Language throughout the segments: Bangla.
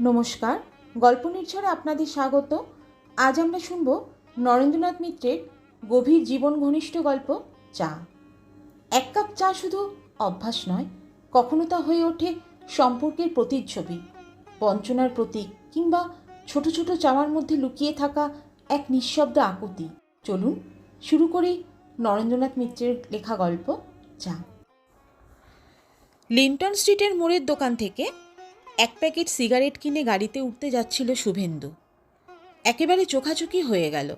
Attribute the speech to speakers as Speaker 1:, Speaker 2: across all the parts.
Speaker 1: নমস্কার, গল্প নির্ঝরে আপনাদের স্বাগত। আজ আমরা শুনব নরেন্দ্রনাথ মিত্রের গভীর জীবন ঘনিষ্ঠ গল্প, চা। এক কাপ চা শুধু অভ্যাস নয়, কখনো তা হয়ে ওঠে সম্পর্কের প্রতিচ্ছবি, বঞ্চনার প্রতীক কিংবা ছোট ছোট চাওয়ার মধ্যে লুকিয়ে থাকা এক নিঃশব্দ আকুতি। চলুন শুরু করি নরেন্দ্রনাথ মিত্রের লেখা গল্প, চা। লিন্টন স্ট্রিটের মোড়ের দোকান থেকে এক প্যাকেট সিগারেট কিনে গাড়িতে উঠতে যাচ্ছিল শুভেন্দু। একেবারে চোখাচোখি হয়ে গেল।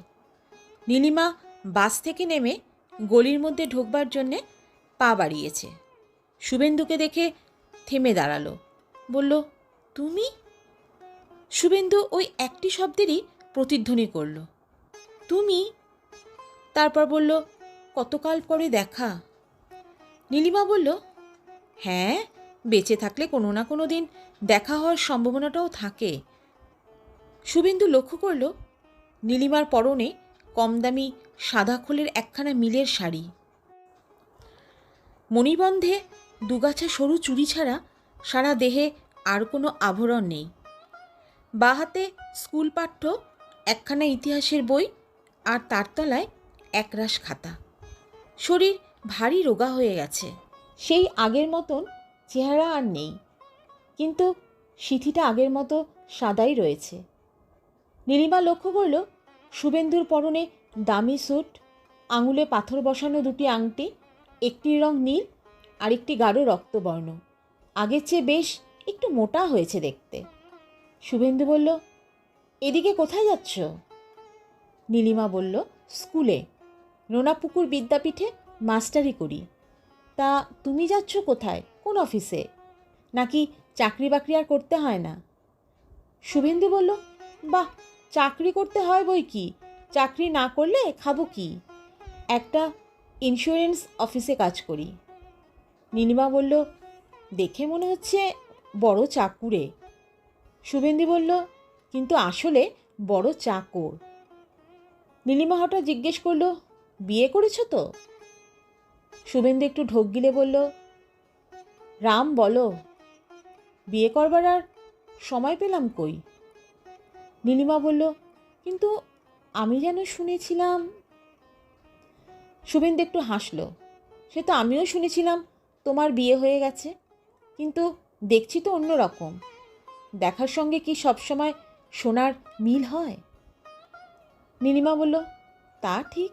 Speaker 1: নীলিমা বাস থেকে নেমে গলির মধ্যে ঢোকবার জন্যে পা বাড়িয়েছে। শুভেন্দুকে দেখে থেমে দাঁড়াল। বলল, তুমি? শুভেন্দু ওই একটি শব্দেরই প্রতিধ্বনি করল। তুমি? তারপর বলল, কতকাল পরে দেখা? নীলিমা বলল হ্যাঁ। বেঁচে থাকলে কোনো না কোনো দিন দেখা হওয়ার সম্ভাবনাটাও থাকে। শুভেন্দু লক্ষ্য করল, নীলিমার পরনে কম দামি সাদা খোলের একখানা মিলের শাড়ি। মণিবন্ধে দুগাছা সরু চুড়ি ছাড়া সারা দেহে আর কোনো আভরণ নেই। বাঁ হাতে স্কুল পাঠ্য, একখানা ইতিহাসের বই আর তার তলায় একরাশ খাতা। শরীর ভারী রোগা হয়ে গেছে। সেই আগের মতন চেহারা আর নেই, কিন্তু সিথিটা আগের মতো সাদাই রয়েছে। নীলিমা লক্ষ্য করল, শুভেন্দুর পরনে দামি স্যুট, আঙুলে পাথর বসানো দুটি আংটি একটির রং নীল আরেকটি গাঢ় রক্তবর্ণ। আগের চেয়ে বেশ একটু মোটা হয়েছে দেখতে। শুভেন্দু বলল, এদিকে কোথায় যাচ্ছ? নীলিমা বলল, স্কুলে। নোনাপুকুর বিদ্যাপীঠে মাস্টারি করি। তা তুমি যাচ্ছ কোথায়? কোন অফিসে? নাকি চাকরি বাকরি আর করতে হয় না? শুভেন্দু বলল, বাহ, চাকরি করতে হয় বই কি? চাকরি না করলে খাব কি? একটা ইন্স্যুরেন্স অফিসে কাজ করি। নীলিমা বলল, দেখে মনে হচ্ছে বড় চাকুরে। শুভেন্দু বলল, কিন্তু আসলে বড় চাকর। নীলিমা হঠাৎ জিজ্ঞেস করল, বিয়ে করেছ তো? শুভেন্দু একটু ঢোক গিলে বলল রাম বলো, বিয়ে করবার আর সময় পেলাম কই? নীলিমা বলল, কিন্তু আমি যেন শুনেছিলাম। শুভেন্দু একটু হাসলো, সে তো আমিও শুনেছিলাম তোমার বিয়ে হয়ে গেছে, কিন্তু দেখছি তো অন্য রকম। দেখার সঙ্গে কি সবসময় সোনার মিল হয়? নীলিমা বলল, তা ঠিক।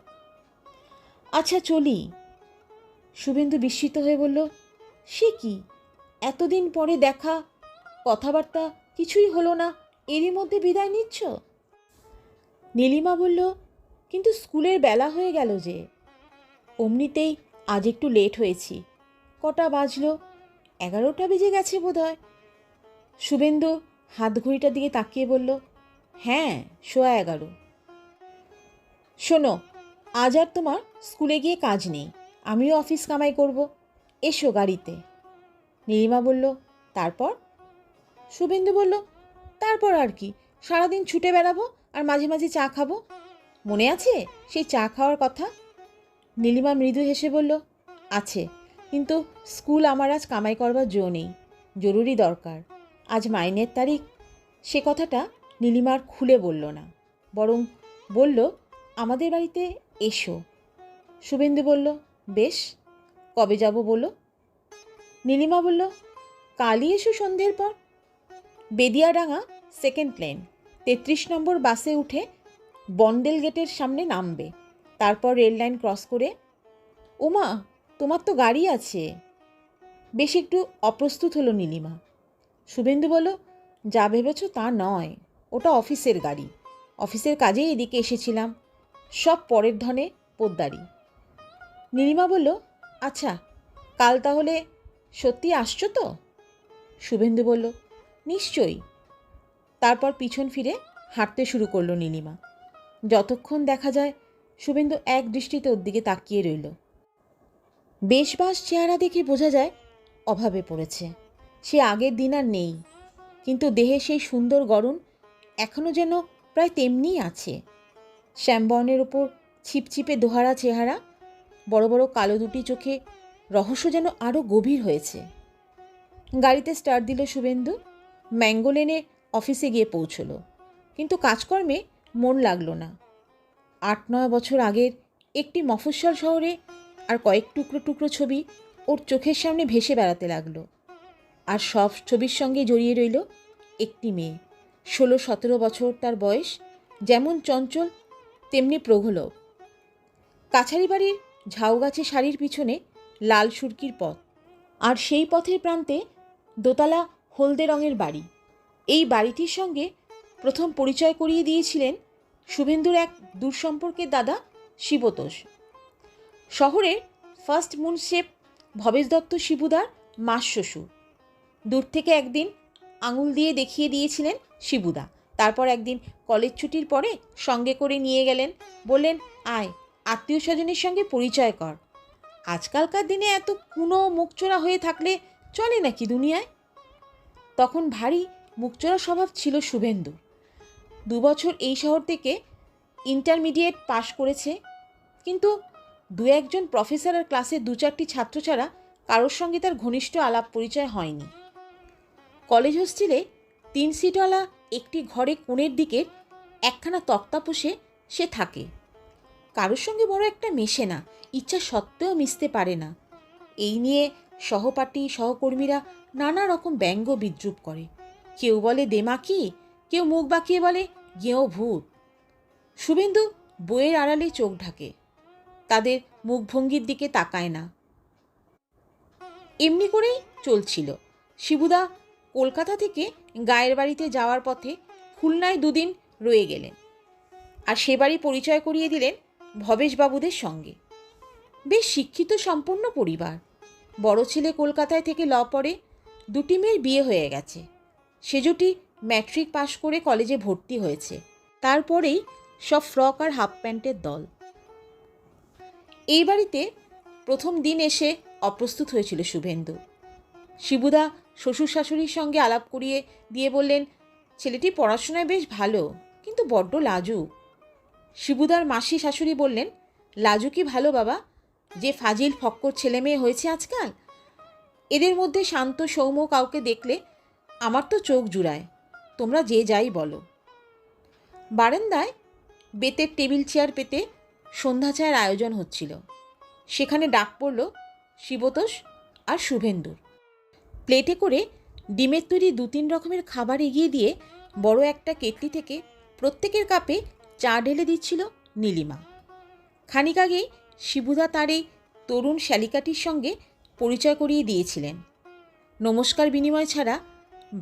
Speaker 1: আচ্ছা চলি। শুভেন্দু বিস্মিত হয়ে বলল সে কি? এতদিন পরে দেখা, কথাবার্তা কিছুই হলো না, এরই মধ্যে বিদায় নিচ্ছ? নীলিমা বলল, কিন্তু স্কুলের বেলা হয়ে গেল যে। অমনিতেই আজ একটু লেট হয়েছি। কটা বাজলো? এগারোটা বেজে গেছে বোধহয়। শুভেন্দু হাত ঘড়িটার দিকে তাকিয়ে বলল হ্যাঁ সোয়া এগারো। শোনো, আজ আর তোমার স্কুলে গিয়ে কাজ নেই। আমিও অফিস কামাই করব। এসো গাড়িতে। নীলিমা বলল, তারপর? শুভেন্দু বলল, তারপর আর কি, সারাদিন ছুটে বেড়াবো আর মাঝে মাঝে চা খাব। মনে আছে সেই চা খাওয়ার কথা? নীলিমা মৃদু হেসে বলল, আছে, কিন্তু স্কুল আমার আজ কামাই করবার জো নেই, জরুরি দরকার। আজ মাইনের তারিখ। সে কথাটা নীলিমার খুলে বলল না, বরং বলল, আমাদের বাড়িতে এসো। শুভেন্দু বলল, বেশ কবে যাব বলো? নীলিমা বলল, কালই এসো সন্ধ্যের পর। বেদিয়াডাঙ্গা সেকেন্ড লেন তেত্রিশ নম্বর বাসে উঠে বন্ডেল গেটের সামনে নামবে। তারপর রেল লাইন ক্রস করে, ওমা, তোমার তো গাড়ি আছে। বেশ একটু অপ্রস্তুত হলো নীলিমা। শুভেন্দু বলল, যা ভেবেছ তা নয়, ওটা অফিসের গাড়ি। অফিসের কাজেই এদিকে এসেছিলাম, সব পরের ধনে পোদ্দারি। নীলিমা বলল আচ্ছা কাল তাহলে সত্যি আসছো তো? শুভেন্দু বলল, নিশ্চয়ই। তারপর পিছন ফিরে হাঁটতে শুরু করল নীলিমা। যতক্ষণ দেখা যায়, শুভেন্দু এক দৃষ্টিতে ওর দিকে তাকিয়ে রইল। বেশবাস চেহারা দেখে বোঝা যায়, অভাবে পড়েছে। সে আগের দিন আর নেই, কিন্তু দেহে সেই সুন্দর গরম এখনও যেন প্রায় তেমনিই আছে। শ্যামবর্ণের ওপর ছিপছিপে দোহারা চেহারা বড় বড় কালো দুটি চোখে রহস্য যেন আরও গভীর হয়েছে। গাড়িতে স্টার্ট দিল শুভেন্দু। ম্যাঙ্গোলেনে অফিসে গিয়ে পৌঁছলো। কিন্তু কাজকর্মে মন লাগল না। আট নয় বছর আগের একটি মফস্বল শহরে আর কয়েক টুকরো টুকরো ছবি ওর চোখের সামনে ভেসে বেড়াতে লাগল। আর সব ছবির সঙ্গে জড়িয়ে রইল একটি মেয়ে। ষোলো সতেরো বছর তার বয়স, যেমন চঞ্চল, তেমনি প্রগলভ কাছারি বাড়ির ঝাউগাছে শাড়ির পিছনে লাল সুরকির পথ। আর সেই পথের প্রান্তে দোতলা হলদে রঙের বাড়ি। এই বাড়িটির সঙ্গে প্রথম পরিচয় করিয়ে দিয়েছিলেন শুভেন্দুর এক দূরসম্পর্কের দাদা শিবতোষ। শহরের ফার্স্ট মুনশেপ ভবেশ দত্ত শিবুদার মাস শ্বশুর। দূর থেকে একদিন আঙুল দিয়ে দেখিয়ে দিয়েছিলেন শিবুদা। তারপর একদিন কলেজ ছুটির পরে সঙ্গে করে নিয়ে গেলেন। বললেন, আয় আত্মীয় স্বজনের সঙ্গে পরিচয় কর। আজকালকার দিনে এত কুনো মুখচোরা হয়ে থাকলে চলে নাকি দুনিয়ায়? তখন ভারী মুখচোরা স্বভাব ছিল শুভেন্দু। দু বছর এই শহর থেকে ইন্টারমিডিয়েট পাশ করেছে, কিন্তু দু একজন প্রফেসর আর ক্লাসের দু চারটি ছাত্র ছাড়া কারোর সঙ্গে তার ঘনিষ্ঠ আলাপ পরিচয় হয়নি। কলেজ হোস্টেলে তিন সিটওয়ালা একটি ঘরে কোণের দিকে একখানা তক্তা পোষে সে থাকে। কারোর সঙ্গে বড় একটা মেশে না, ইচ্ছা সত্ত্বেও মিশতে পারে না। এই নিয়ে সহপাঠী, সহকর্মীরা নানা রকম ব্যঙ্গ বিদ্রুপ করে। কেউ বলে দেমাকি, কেউ মুখ বাঁকিয়ে বলে গেঁয়ো ভূত শুভেন্দু বইয়ের আড়ালে চোখ ঢাকে। তাদের মুখভঙ্গির দিকে তাকায় না। এমনি করেই চলছিল। শিবুদা কলকাতা থেকে গায়ের বাড়িতে যাওয়ার পথে খুলনায় দুদিন রয়ে গেলেন। আর সে বাড়ি পরিচয় করিয়ে দিলেন ভবেশবাবুদের সঙ্গে। বেশ শিক্ষিত সম্পন্ন পরিবার। বড় ছেলে কলকাতায় থেকে ল পড়ে, দুটি মেয়ের বিয়ে হয়ে গেছে। সে জুটি ম্যাট্রিক পাশ করে কলেজে ভর্তি হয়েছে। তারপরেই সব ফ্রক আর হাফ প্যান্টের দল। এই বাড়িতে প্রথম দিন এসে অপ্রস্তুত হয়েছিল শুভেন্দু। শিবুদা শ্বশুর শাশুড়ির সঙ্গে আলাপ করিয়ে দিয়ে বললেন, ছেলেটি পড়াশোনায় বেশ ভালো, কিন্তু বড্ড লাজুক। শিবুদার মাসি শাশুড়ি বললেন, লাজু কি ভালো বাবা? যে ফাজিল, ফক্কর ছেলে মেয়ে হয়েছে আজকাল? এদের মধ্যে শান্ত সৌম্য কাউকে দেখলে আমার তো চোখ জুড়ায়। তোমরা যে যাই বলো। বারান্দায় বেতের টেবিল চেয়ার পেতে সন্ধ্যা চায়ের আয়োজন হচ্ছিল। সেখানে ডাক পড়ল, শিবতোষ আর শুভেন্দুর। প্লেটে করে ডিমের তৈরি দু তিন রকমের খাবার এগিয়ে দিয়ে বড় একটা কেটলি থেকে প্রত্যেকের কাপে চা ঢেলে দিচ্ছিল নীলিমা। খানিক আগেই শিবুদা তার এই তরুণ শ্যালিকাটির সঙ্গে পরিচয় করিয়ে দিয়েছিলেন। নমস্কার বিনিময় ছাড়া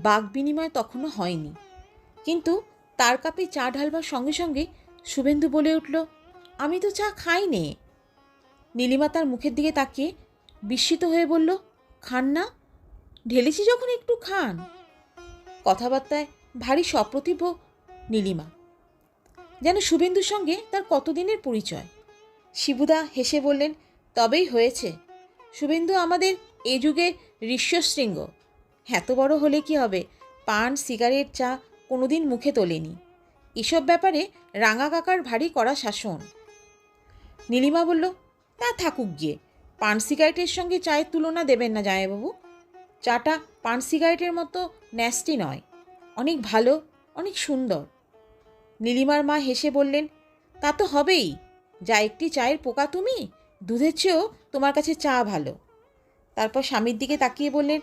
Speaker 1: বাক বিনিময় তখনও হয়নি। কিন্তু তার কাপে চা ঢালবার সঙ্গে সঙ্গে শুভেন্দু বলে উঠল, আমি তো চা খাই নে। নীলিমা তার মুখের দিকে তাকিয়ে বিস্মিত হয়ে বলল, খান না, ঢেলেছি যখন একটু খান। কথাবার্তায় ভারী সপ্রতিভ নীলিমা যেন শুভেন্দুর সঙ্গে তার কতদিনের পরিচয়? শিবুদা হেসে বললেন, তবেই হয়েছে। শুভেন্দু আমাদের এ যুগের ঋষ্যশৃঙ্গ। এত বড় হলে কি হবে? পান, সিগারেট, চা কোনোদিন মুখে তোলেনি। এসব ব্যাপারে রাঙা কাকার ভারী কড়া শাসন। নীলিমা বলল, তা থাকুক গিয়ে। পান, সিগারেটের সঙ্গে চায়ের তুলনা দেবেন না জামাইবাবু। চাটা পান, সিগারেটের মতো ন্যাস্টি নয়। অনেক ভালো, অনেক সুন্দর। নীলিমার মা হেসে বললেন, তা তো হবেই। যা একটি চায়ের পোকা তুমি, দুধের চেয়েও তোমার কাছে চা ভালো। তারপর স্বামীর দিকে তাকিয়ে বললেন,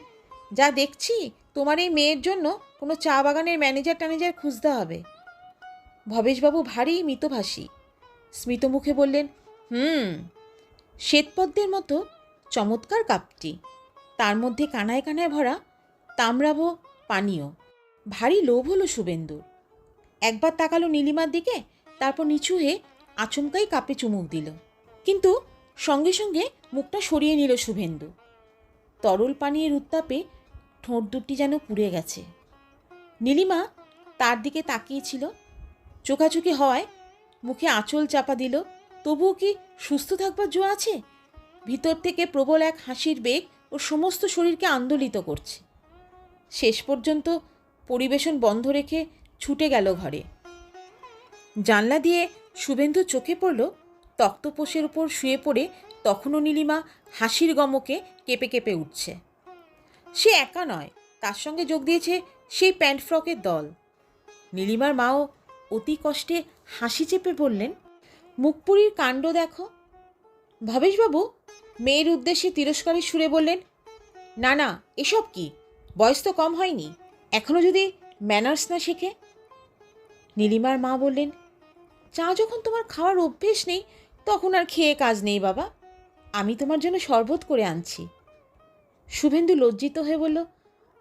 Speaker 1: যা দেখছি, তোমার এই মেয়ের জন্য কোনো চা বাগানের ম্যানেজার ট্যানেজার খুঁজতে হবে। ভবেশবাবু ভারী মিতভাষী। স্মিত মুখে বললেন, হুম, শ্বেতপদ্মের মতো চমৎকার কাপটি। তার মধ্যে কানায় কানায় ভরা তামরাভ পানীয়। ভারী লোভ হলো শুভেন্দুর। একবার তাকালো নীলিমার দিকে, তারপর নিচু হয়ে আচমকাই কাপে চুমুক দিল। কিন্তু সঙ্গে সঙ্গে মুখটা সরিয়ে নিল শুভেন্দু। তরল পানীয়ের উত্তাপে ঠোঁট দুটি যেন পুড়ে গেছে। নীলিমা তার দিকে তাকিয়েছিল। চোখাচোখি হওয়ায় মুখে আঁচল চাপা দিল। তবুও কি সুস্থ থাকবার জো আছে? ভিতর থেকে প্রবল এক হাসির বেগ ও সমস্ত শরীরকে আন্দোলিত করছে। শেষ পর্যন্ত পরিবেশন বন্ধ রেখে ছুটে গেল ঘরে। জানলা দিয়ে শুভেন্দু চোখে পড়ল তক্তপোষের উপর শুয়ে পড়ে তখনও নীলিমা হাসির গমকে কেঁপে কেঁপে উঠছে। সে একা নয়, তার সঙ্গে যোগ দিয়েছে সেই প্যান্ট ফ্রকের দল। নীলিমার মাও অতি কষ্টে হাসি চেপে বললেন, মুখপুরীর কাণ্ড দেখো। ভবেশবাবু মেয়ের উদ্দেশ্যে তিরস্কারের সুরে বললেন, না না, এসব কি? বয়স তো কম হয়নি। এখনও যদি ম্যানার্স না শেখে? নীলিমার মা বললেন, চা যখন তোমার খাওয়ার অভ্যেস নেই, তখন আর খেয়ে কাজ নেই বাবা। আমি তোমার জন্য শরবত করে আনছি। শুভেন্দু লজ্জিত হয়ে বলল,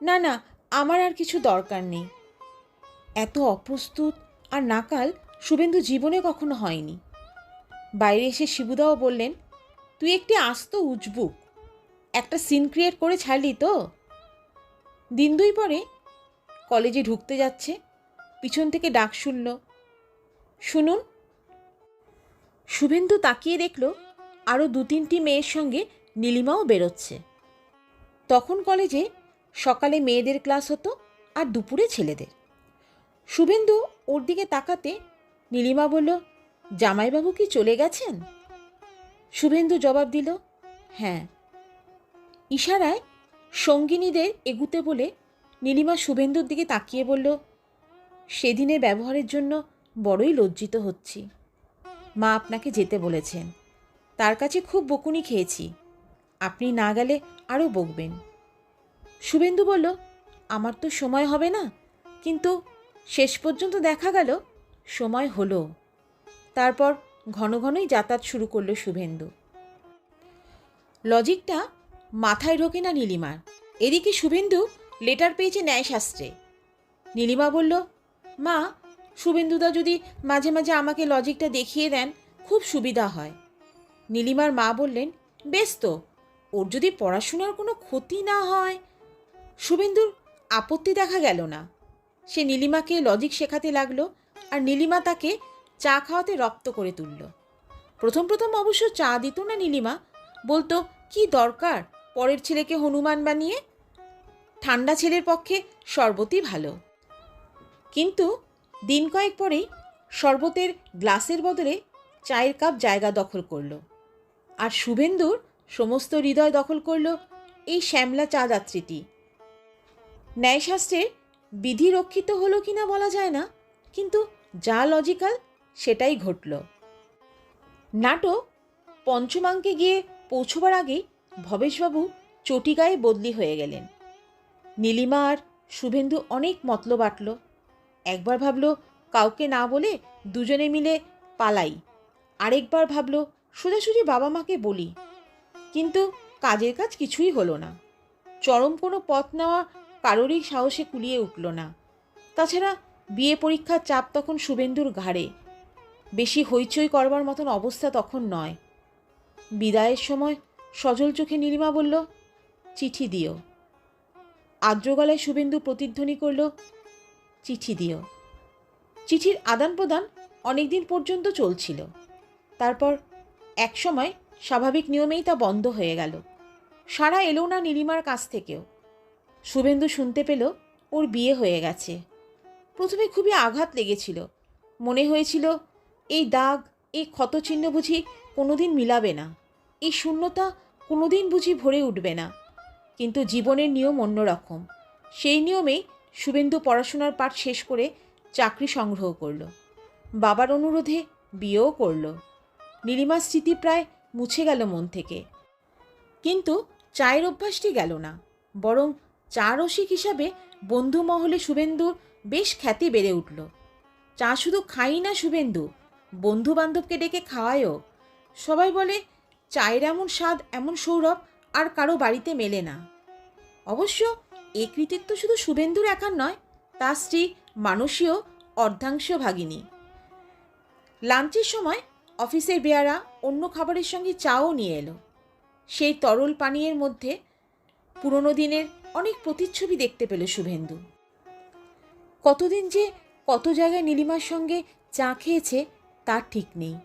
Speaker 1: না না, আমার আর কিছু দরকার নেই। এত অপ্রস্তুত আর নাকাল শুভেন্দু জীবনে কখনো হয়নি। বাইরে এসে শিবুদাও বললেন, তুই একটি আস্ত উজবুক, একটা সিন ক্রিয়েট করে ছাড়লি তো? দিন দুই পরে কলেজে ঢুকতে যাচ্ছে পিছন থেকে ডাক শুনল। শুনুন। শুভেন্দু তাকিয়ে দেখল আরও দু তিনটি মেয়ের সঙ্গে নীলিমাও বেরোচ্ছে। তখন কলেজে সকালে মেয়েদের ক্লাস হতো আর দুপুরে ছেলেদের। শুভেন্দু ওর দিকে তাকাতে নীলিমা বলল, জামাইবাবু কি চলে গেছেন? শুভেন্দু জবাব দিল হ্যাঁ। ইশারায় সঙ্গিনীদের এগুতে বলে নীলিমা শুভেন্দুর দিকে তাকিয়ে বলল সেদিনের ব্যবহারের জন্য বড়ই লজ্জিত হচ্ছি। মা আপনাকে যেতে বলেছেন। তার কাছে খুব বকুনি খেয়েছি। আপনি না গেলে আরও বকবেন। শুভেন্দু বলল, আমার তো সময় হবে না। কিন্তু শেষ পর্যন্ত দেখা গেল, সময় হলো। তারপর ঘন ঘনই যাতায়াত শুরু করল শুভেন্দু। লজিকটা মাথায় ঢোকে না নীলিমার। এদিকে শুভেন্দু লেটার পেয়েছে ন্যায়শাস্ত্রে। নীলিমা বলল মা, শুভেন্দুদা যদি মাঝে মাঝে আমাকে লজিকটা দেখিয়ে দেন, খুব সুবিধা হয়। নীলিমার মা বললেন, বেশ তো, ওর যদি পড়াশোনার কোনো ক্ষতি না হয়? শুভেন্দুর আপত্তি দেখা গেল না। সে নীলিমাকে লজিক শেখাতে লাগল আর নীলিমা তাকে চা খাওয়াতে রপ্ত করে তুলল। প্রথম প্রথম অবশ্য চা দিত না নীলিমা। বলতো, কি দরকার? পরের ছেলেকে হনুমান বানিয়ে? ঠান্ডা ছেলের পক্ষে শরবতই ভালো। কিন্তু দিন কয়েক পরেই শরবতের গ্লাসের বদলে চায়ের কাপ জায়গা দখল করল। আর শুভেন্দুর সমস্ত হৃদয় দখল করল এই শ্যামলা চা যাত্রীটি। ন্যায়শাস্ত্রের বিধি রক্ষিত হলো কিনা বলা যায় না, কিন্তু যা লজিক্যাল সেটাই ঘটল। নাটক পঞ্চমাঙ্কে গিয়ে পৌঁছবার আগেই ভবেশবাবু চটিগায়ে বদলি হয়ে গেলেন। নীলিমা আর শুভেন্দু অনেক মতলব আটল। একবার ভাবলো কাউকে না বলে দুজনে মিলে পালাই। আরেকবার ভাবলো সোজাসুজি বাবা মাকে বলি। কিন্তু কাজের কাজ কিছুই হলো না। চরম কোনো পথ নেওয়া কারোরই সাহসে কুলিয়ে উঠল না। তাছাড়া বিয়ে পরীক্ষার চাপ তখন শুভেন্দুর ঘাড়ে। বেশি হইচই করবার মতন অবস্থা তখন নয়। বিদায়ের সময় সজল চোখে নীলিমা বলল, চিঠি দিও। আর্দ্র গলায় শুভেন্দু প্রতিধ্বনি করল চিঠি দিও। চিঠির আদান প্রদান অনেক দিন পর্যন্ত চলছিল। তারপর এক সময় স্বাভাবিক নিয়মেই তা বন্ধ হয়ে গেল। সারা এলো না নীলিমার কাছ থেকেও। শুভেন্দু শুনতে পেল, ওর বিয়ে হয়ে গেছে। প্রথমে খুবই আঘাত লেগেছিল। মনে হয়েছিল, এই দাগ, এই ক্ষতচিহ্ন বুঝি কোনোদিন মিলাবে না। এই শূন্যতা কোনোদিন বুঝি ভরে উঠবে না। কিন্তু জীবনের নিয়ম অন্যরকম। সেই নিয়মেই শুভেন্দু পড়াশোনার পাঠ শেষ করে চাকরি সংগ্রহ করল। বাবার অনুরোধে বিয়েও করল। নীলিমার স্মৃতি প্রায় মুছে গেল মন থেকে। কিন্তু চায়ের অভ্যাসটি গেল না, বরং চা রসিক হিসাবে বন্ধু মহলে শুভেন্দুর বেশ খ্যাতি বেড়ে উঠল। চা শুধু খাই না শুভেন্দু বন্ধু বান্ধবকে ডেকে খাওয়ায়ও। সবাই বলে, চায়ের এমন স্বাদ, এমন সৌরভ আর কারও বাড়িতে মেলে না। অবশ্য এ কৃতিত্ব শুধু শুভেন্দুর একার নয়, তার স্ত্রী মানসীয় অর্ধাংশ ভাগিনী। লাঞ্চের সময় অফিসের বেয়ারা অন্য খাবারের সঙ্গে চাও নিয়ে এলো। সেই তরল পানীয়ের মধ্যে পুরনো দিনের অনেক প্রতিচ্ছবি দেখতে পেল শুভেন্দু। কতদিন যে কত জায়গায় নীলিমার সঙ্গে চা খেয়েছে, তার ঠিক নেই।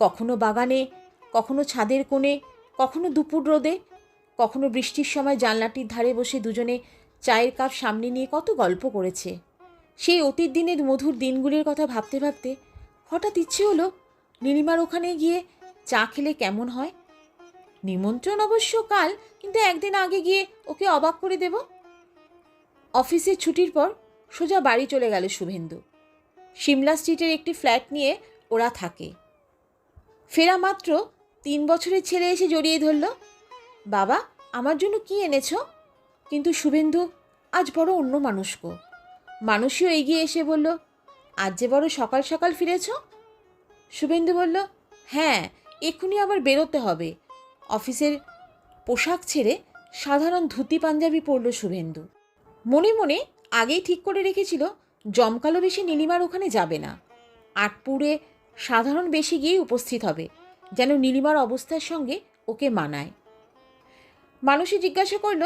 Speaker 1: কখনো বাগানে, কখনো ছাদের কোণে, কখনো দুপুর রোদে কখনো বৃষ্টির সময় জানলাটির ধারে বসে দুজনে চায়ের কাপ সামনে নিয়ে কত গল্প করেছে। সেই অতীত দিনের মধুর দিনগুলির কথা ভাবতে ভাবতে হঠাৎ ইচ্ছে হলো, নীলিমার ওখানে গিয়ে চা খেলে কেমন হয়? নিমন্ত্রণ অবশ্য কাল, কিন্তু একদিন আগে গিয়ে ওকে অবাক করে দেব। অফিসের ছুটির পর সোজা বাড়ি চলে গেল শুভেন্দু। সিমলা স্ট্রিটের একটি ফ্ল্যাট নিয়ে ওরা থাকে। ফেরা মাত্র তিন বছরের ছেলে এসে জড়িয়ে ধরল। বাবা, আমার জন্য কি এনেছো? কিন্তু শুভেন্দু, আজ বড় অন্য মানুষক মানুষও এগিয়ে এসে বলল, আজ যে বড় সকাল সকাল ফিরেছ? শুভেন্দু বলল হ্যাঁ এক্ষুনি আবার বেরোতে হবে। অফিসের পোশাক ছেড়ে সাধারণ ধুতি পাঞ্জাবি পরল শুভেন্দু। মনে মনে আগেই ঠিক করে রেখেছিল, জমকালো বেশি নীলিমার ওখানে যাবে না। আটপুরে সাধারণ বেশি গিয়েই উপস্থিত হবে, যেন নীলিমার অবস্থার সঙ্গে ওকে মানায়। মানুষই জিজ্ঞাসা করল,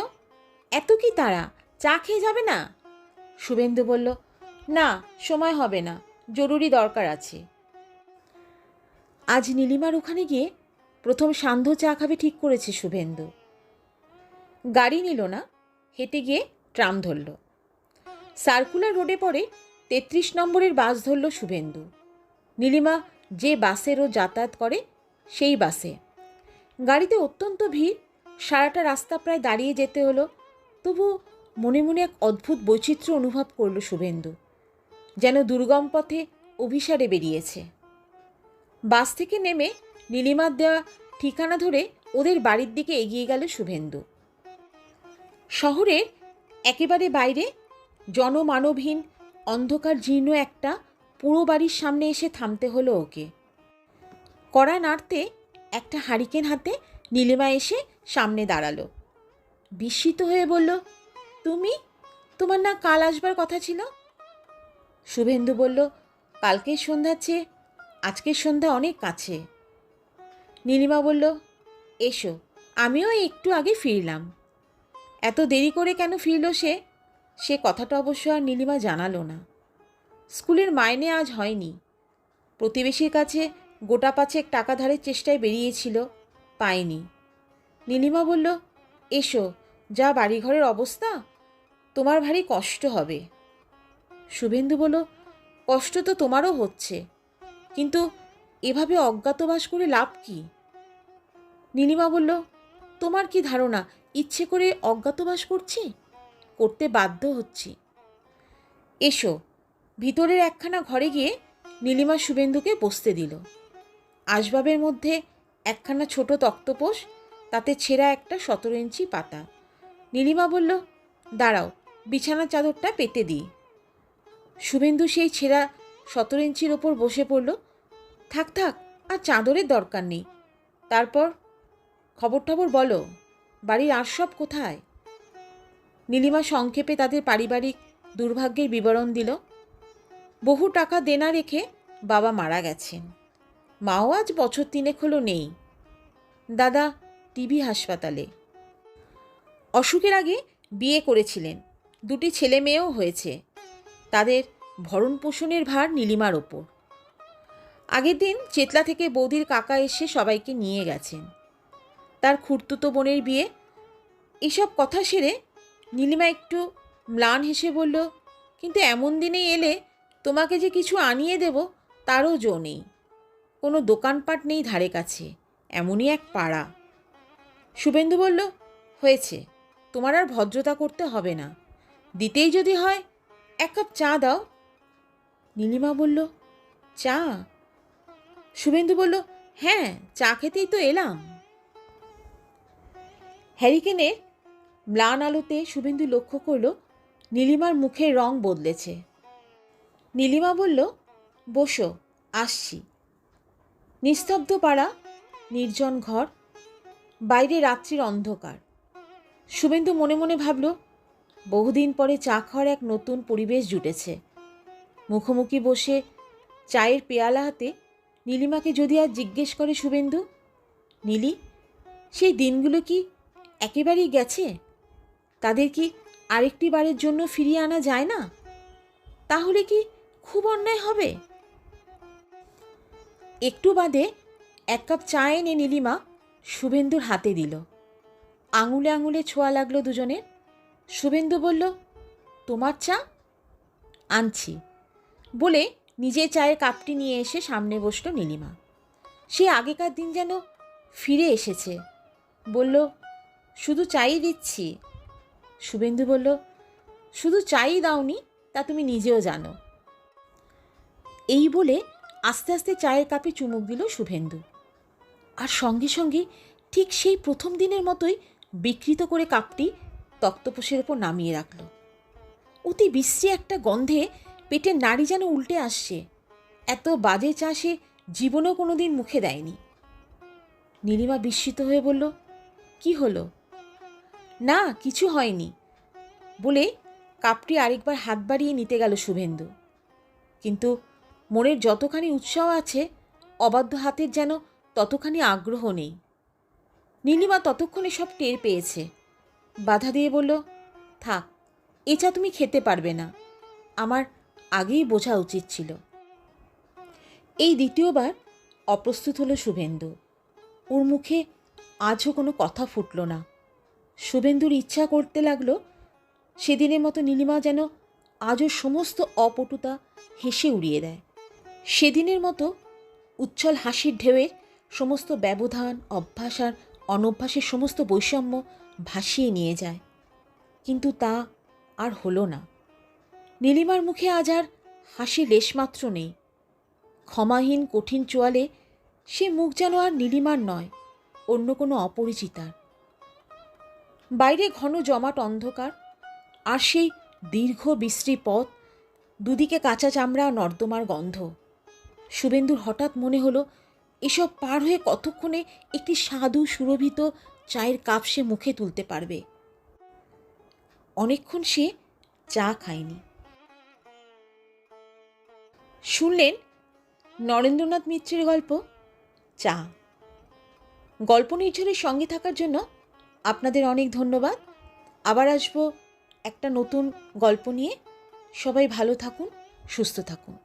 Speaker 1: এত কি তারা? চা খেয়ে যাবে না? শুভেন্দু বলল, না, সময় হবে না, জরুরি দরকার আছে। আজ নীলিমার ওখানে গিয়ে প্রথম সান্ধ্য চা খাবে ঠিক করেছে শুভেন্দু। গাড়ি নিল না, হেঁটে গিয়ে ট্রাম ধরল। সার্কুলার রোডে পড়ে তেত্রিশ নম্বরের বাস ধরল শুভেন্দু। নীলিমা যে বাসেরও যাতায়াত করে, সেই বাসে। গাড়িতে অত্যন্ত ভিড় সারাটা রাস্তা প্রায় দাঁড়িয়ে যেতে হলো। তবু মনে মনে এক অদ্ভুত বৈচিত্র্য অনুভব করল শুভেন্দু, যেন দুর্গম পথে অভিসারে বেরিয়েছে। বাস থেকে নেমে নীলিমার দেওয়া ঠিকানা ধরে ওদের বাড়ির দিকে এগিয়ে গেল শুভেন্দু। শহরের একেবারে বাইরে জনমানবহীন অন্ধকার জীর্ণ একটা পুরো বাড়ির সামনে এসে থামতে হলো ওকে। কড়া নাড়তে একটা হারিকেন হাতে নীলিমা এসে সামনে দাঁড়াল। বিস্মিত হয়ে বলল, তুমি? তোমার না কাল আসবার কথা ছিল? শুভেন্দু বলল, কালকের সন্ধ্যার চেয়ে আজকের সন্ধ্যা অনেক কাছে। নীলিমা বলল, এসো, আমিও একটু আগে ফিরলাম। এত দেরি করে কেন ফিরল সে? সে কথাটা অবশ্য আর নীলিমা জানালো না। স্কুলের মাইনে আজ হয়নি। প্রতিবেশীর কাছে গোটা পাঁচেক টাকা ধারের চেষ্টায় বেরিয়েছিল। পায়নি নীলিমা বলল, এসো, যা বাড়িঘরের অবস্থা, তোমার ভারী কষ্ট হবে। শুভেন্দু বলল, কষ্ট তো তোমারও হচ্ছে, কিন্তু এভাবে অজ্ঞাতবাস করে লাভ কি? নীলিমা বলল, তোমার কি ধারণা, ইচ্ছে করে অজ্ঞাতবাস করছি? করতে বাধ্য হচ্ছি। এসো, ভিতরের একখানা ঘরে গিয়ে নীলিমা শুভেন্দুকে বসতে দিল। আসবাবের মধ্যে একখানা ছোট তক্তপোষ, তাতে ছেঁড়া একটা সতেরো ইঞ্চি পাতা। নীলিমা বলল, দাঁড়াও বিছানা চাদরটা পেতে দিই। শুভেন্দু সেই ছেঁড়া সতেরো ইঞ্চির ওপর বসে পড়ল। থাক থাক, আর চাদরের দরকার নেই। তারপর খবর টবর বলো, বাড়ির আর সব কোথায়? নীলিমা সংক্ষেপে তাদের পারিবারিক দুর্ভাগ্যের বিবরণ দিল। বহু টাকা দেনা রেখে বাবা মারা গেছেন। মাও আজ বছর তিনেক হলো নেই। দাদা টিবি হাসপাতালে। অসুখের আগে বিয়ে করেছিলেন। দুটি ছেলে মেয়েও হয়েছে। তাদের ভরণ পোষণের ভার নীলিমার ওপর। আগের দিন চেতলা থেকে বৌদির কাকা এসে সবাইকে নিয়ে গেছেন। তার খুঁড়তুতো বোনের বিয়ে। এসব কথা সেরে নীলিমা একটু ম্লান হেসে বলল, কিন্তু এমন দিনে এলে তোমাকে যে কিছু আনিয়ে দেব, তারও জো নেই। কোনো দোকানপাট নেই ধারে কাছে, এমনই এক পাড়া। শুভেন্দু বলল, হয়েছে, তোমার আর ভদ্রতা করতে হবে না। দিতেই যদি হয়, এক কাপ চা দাও। নীলিমা বলল, চা? শুভেন্দু বলল হ্যাঁ চা খেতেই তো এলাম। হ্যারিকেনের ম্লান আলোতে শুভেন্দু লক্ষ্য করল, নীলিমার মুখের রং বদলেছে। নীলিমা বলল, বসো, আসছি। নিস্তব্ধ পাড়া, নির্জন ঘর, বাইরে রাত্রির অন্ধকার। শুভেন্দু মনে মনে ভাবল, বহুদিন পরে চা খাওয়ার এক নতুন পরিবেশ জুটেছে। মুখোমুখি বসে চায়ের পেয়ালা হাতে নীলিমাকে যদি আর জিজ্ঞেস করে শুভেন্দু, নীলি, সেই দিনগুলো কি একেবারেই গেছে? তাদের কি আরেকটি বারের জন্য ফিরিয়ে আনা যায় না? তাহলে কি খুব অন্যায় হবে? একটু বাদে এক কাপ চা এনে নীলিমা শুভেন্দুর হাতে দিল। আঙুলে আঙুলে ছোঁয়া লাগল দুজনের। শুভেন্দু বলল, তোমার চা? আনছি। বলে নিজে চায়ের কাপটি নিয়ে এসে সামনে বসল নীলিমা। সে আগেকার দিন যেন ফিরে এসেছে। বলল, শুধু চাই দিচ্ছি। শুভেন্দু বলল, শুধু চাই দাওনি, তা তুমি নিজেও জানো। এই বলে আস্তে আস্তে চায়ের কাপে চুমুক দিল শুভেন্দু। আর সঙ্গে সঙ্গে ঠিক সেই প্রথম দিনের মতোই বিকৃত করে কাপটি তক্তপোষের ওপর নামিয়ে রাখল। অতি বিশ্রী একটা গন্ধে পেটের নাড়ি যেন উল্টে আসছে। এত বাজে চা সে জীবনেও কোনো দিন মুখে দেয়নি। নীলিমা বিস্মিত হয়ে বলল, কি হলো? না, কিছু হয়নি। বলে কাপটি আরেকবার হাত বাড়িয়ে নিতে গেল শুভেন্দু। কিন্তু মনের যতখানি উৎসাহ আছে, অবাধ্য হাতের যেন ততখানি আগ্রহ নেই। নীলিমা ততক্ষণে সব টের পেয়েছে। বাধা দিয়ে বলল, থাক, এ চা তুমি খেতে পারবে না। আমার আগেই বোঝা উচিত ছিল। এই দ্বিতীয়বার অপ্রস্তুত হলো শুভেন্দু। ওর মুখে আজও কোনো কথা ফুটল না। শুভেন্দুর ইচ্ছা করতে লাগল, সেদিনের মতো নীলিমা যেন আজও সমস্ত অপটুতা হেসে উড়িয়ে দেয়। সেদিনের মতো উচ্ছল হাসির ঢেউয়ের সমস্ত ব্যবধান, অভ্যাস আর অনভ্যাসের সমস্ত বৈষম্য ভাসিয়ে নিয়ে যায়। কিন্তু তা আর হলো না। নীলিমার মুখে আজ আর হাসি লেশমাত্র নেই। ক্ষমাহীন, কঠিন চোয়ালে সে মুখ যেন আর নীলিমার নয়, অন্য কোনো অপরিচিতার। বাইরে ঘন জমাট অন্ধকার, আর সেই দীর্ঘ বিশ্রী পথ, দুদিকে কাঁচা চামড়া নর্দমার গন্ধ। শুভেন্দুর হঠাৎ মনে হলো, এসব পার হয়ে কতক্ষণে একটি সাধু সুরভিত চায়ের কাপ সে মুখে তুলতে পারবে। অনেকক্ষণ সে চা খায়নি। শুনলেন নরেন্দ্রনাথ মিত্রের গল্প? চা। গল্প নির্ঝরের সঙ্গে থাকার জন্য আপনাদের অনেক ধন্যবাদ। আবার আসব একটা নতুন গল্প নিয়ে। সবাই ভালো থাকুন, সুস্থ থাকুন।